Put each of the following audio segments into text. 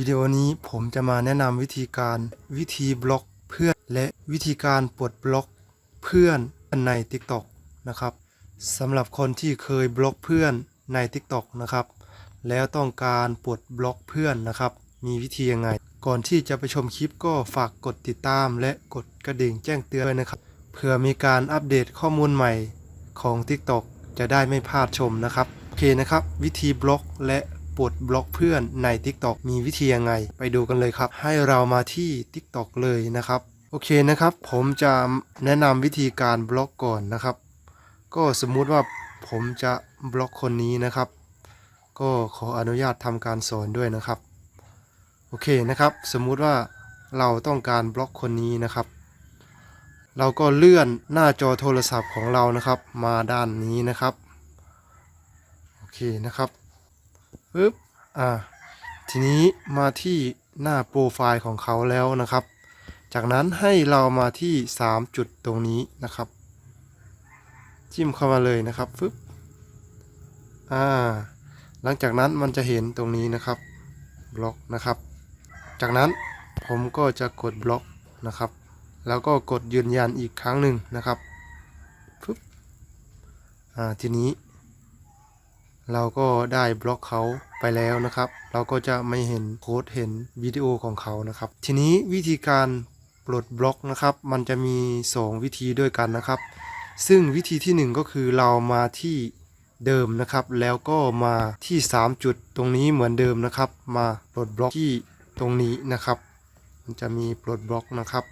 วิดีโอนี้ผมจะมาแนะนำวิธีการวิธีบล็อกเพื่อนและวิธีการปลดบล็อกเพื่อนใน TikTok นะครับสำหรับคนที่เคยบล็อกเพื่อนใน TikTok นะครับ แล้วต้องการปลดบล็อกเพื่อนนะครับ มีวิธียังไง ก่อนที่จะไปชมคลิปก็ฝากกดติดตาม และกดกระดิ่งแจ้งเตือนนะครับ เพื่อมีการอัปเดตข้อมูลใหม่ของ TikTok จะได้ไม่พลาดชมนะครับ โอเคนะครับ วิธีบล็อกและ ปลดบล็อกเพื่อนใน TikTok มีวิธียังไง ไปดูกันเลยครับ ให้เรามาที่ TikTok เลยนะครับ โอเคนะครับ ผมจะแนะนำวิธีการบล็อกก่อนนะครับ ก็สมมุติว่าผมจะบล็อกคนนี้นะครับ ก็ขออนุญาตทำการสอนด้วยนะครับ โอเคนะครับ สมมุติว่าเราต้องการบล็อกคนนี้นะครับ เราก็เลื่อนหน้าจอโทรศัพท์ของเรานะครับ มาด้านนี้นะครับ โอเคนะครับ ปึ๊บอ่าทีนี้มาที่หน้าโปรไฟล์ของเขาแล้วนะครับ จากนั้นให้เรามาที่ 3 จุดตรงนี้นะครับ จิ้มเข้ามาเลยนะครับฟึบอ่าหลังจากนั้นมันจะเห็นตรงนี้นะครับบล็อกนะครับ จากนั้นผมก็จะกดบล็อกนะครับ แล้วก็กดยืนยันอีกครั้งหนึ่งนะครับฟึบอ่าทีนี้ เราก็ได้บล็อกเขาไปแล้วนะครับ เราก็จะไม่เห็นโค้ดเห็นวิดีโอของเขานะครับ ทีนี้วิธีการปลดบล็อกนะครับ มันจะมี 2 วิธีด้วยกันนะครับ ซึ่งวิธีที่ 1 ก็คือเรามาที่เดิมนะครับ แล้วก็มาที่ 3 จุดตรงนี้เหมือนเดิมนะครับ มาปลดบล็อกที่ตรงนี้นะครับ มันจะมีปลดบล็อกนะครับ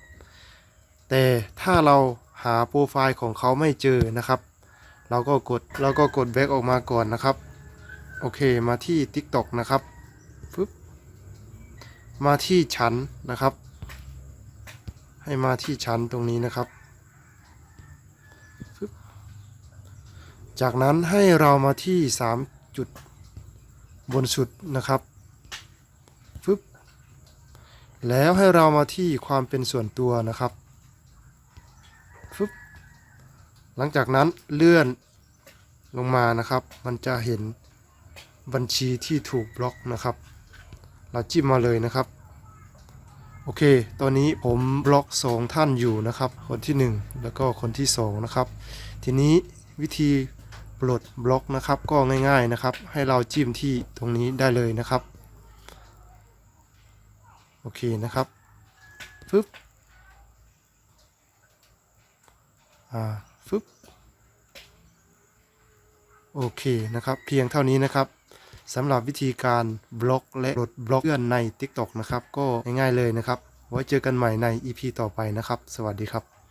แต่ถ้าเราหาโปรไฟล์ของเขาไม่เจอนะครับ เราก็กดเราก็กดแบ็กออกมาก่อนนะครับ โอเคมาที่ TikTok นะครับฟึบมาที่ชั้นนะครับ ให้มาที่ชั้นตรงนี้นะครับฟึบจากนั้นให้เรามาที่ 3 จุดบนสุดนะครับฟึบแล้วให้เรามาที่ความเป็นส่วนตัวนะครับฟึบ หลังจากนั้นเลื่อนลงมานะครับ มันจะเห็นบัญชีที่ถูกบล็อกนะครับ เราจิ้มมาเลยนะครับ โอเค ตอนนี้ผมบล็อกสองท่านอยู่นะครับ คนที่หนึ่งแล้วก็คนที่สองนะครับ ทีนี้วิธีปลดบล็อกนะครับ ก็ง่ายๆนะครับ ให้เราจิ้มที่ตรงนี้ได้เลยนะครับ โอเคนะครับฟึบอ่า ฟึบโอเคนะครับ เพียงเท่านี้นะครับสำหรับวิธีการบล็อกและลดบล็อกเพื่อนใน TikTok นะครับ ก็ง่ายๆเลยนะครับ ไว้เจอกันใหม่ใน EP ต่อไปนะครับ สวัสดีครับ